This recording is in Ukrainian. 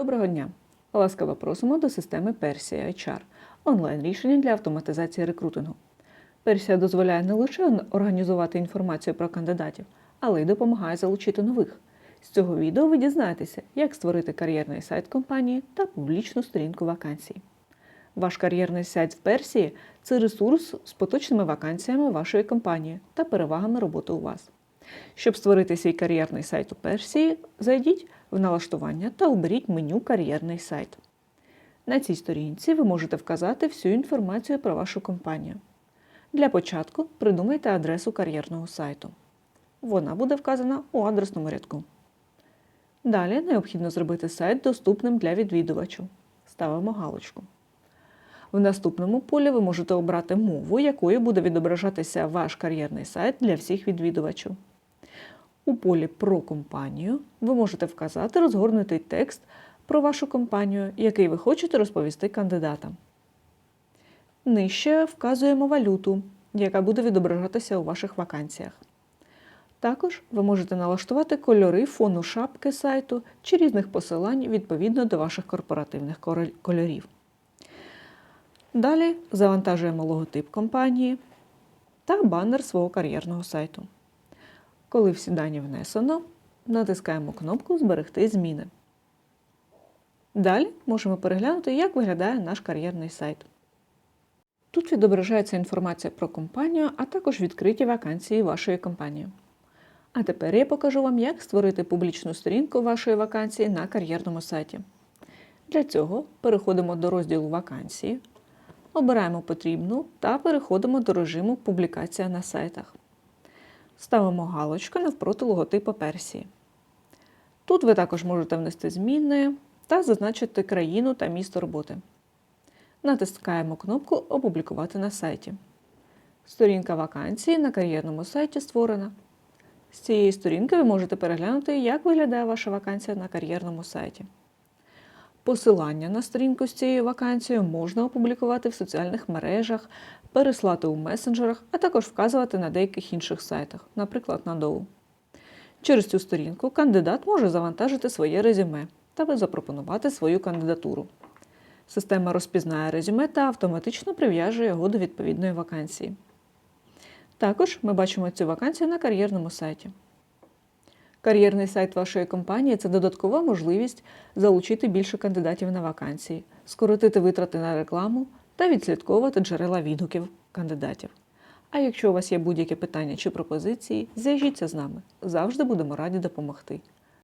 Доброго дня! Ласкаво просимо до системи Persia HR – онлайн-рішення для автоматизації рекрутингу. Persia дозволяє не лише організувати інформацію про кандидатів, але й допомагає залучити нових. З цього відео ви дізнаєтеся, як створити кар'єрний сайт компанії та публічну сторінку вакансій. Ваш кар'єрний сайт в Персії це ресурс з поточними вакансіями вашої компанії та перевагами роботи у вас. Щоб створити свій кар'єрний сайт у Персії, зайдіть в налаштування та оберіть меню Кар'єрний сайт. На цій сторінці ви можете вказати всю інформацію про вашу компанію. Для початку придумайте адресу кар'єрного сайту. Вона буде вказана у адресному рядку. Далі необхідно зробити сайт доступним для відвідувачів. Ставимо галочку. В наступному полі ви можете обрати мову, якою буде відображатися ваш кар'єрний сайт для всіх відвідувачів. У полі Про компанію ви можете вказати розгорнутий текст про вашу компанію, який ви хочете розповісти кандидатам. Нижче вказуємо валюту, яка буде відображатися у ваших вакансіях. Також ви можете налаштувати кольори фону шапки сайту чи різних посилань відповідно до ваших корпоративних кольорів. Далі завантажуємо логотип компанії та банер свого кар'єрного сайту. Коли всі дані внесено, натискаємо кнопку Зберегти зміни. Далі можемо переглянути, як виглядає наш кар'єрний сайт. Тут відображається інформація про компанію, а також відкриті вакансії вашої компанії. А тепер я покажу вам, як створити публічну сторінку вашої вакансії на кар'єрному сайті. Для цього переходимо до розділу Вакансії, обираємо потрібну та переходимо до режиму Публікація на сайтах. Ставимо галочку навпроти логотипу Персії. Тут ви також можете внести зміни та зазначити країну та місто роботи. Натискаємо кнопку Опублікувати на сайті. Сторінка вакансії на кар'єрному сайті створена. З цієї сторінки ви можете переглянути, як виглядає ваша вакансія на кар'єрному сайті. Посилання на сторінку з цією вакансією можна опублікувати в соціальних мережах, переслати у месенджерах, а також вказувати на деяких інших сайтах, наприклад, на Dow. Через цю сторінку кандидат може завантажити своє резюме та запропонувати свою кандидатуру. Система розпізнає резюме та автоматично прив'яже його до відповідної вакансії. Також ми бачимо цю вакансію на кар'єрному сайті. Кар'єрний сайт вашої компанії це додаткова можливість залучити більше кандидатів на вакансії, скоротити витрати на рекламу та відслідковувати джерела відгуків кандидатів. А якщо у вас є будь-які питання чи пропозиції, зв'яжіться з нами. Завжди будемо раді допомогти.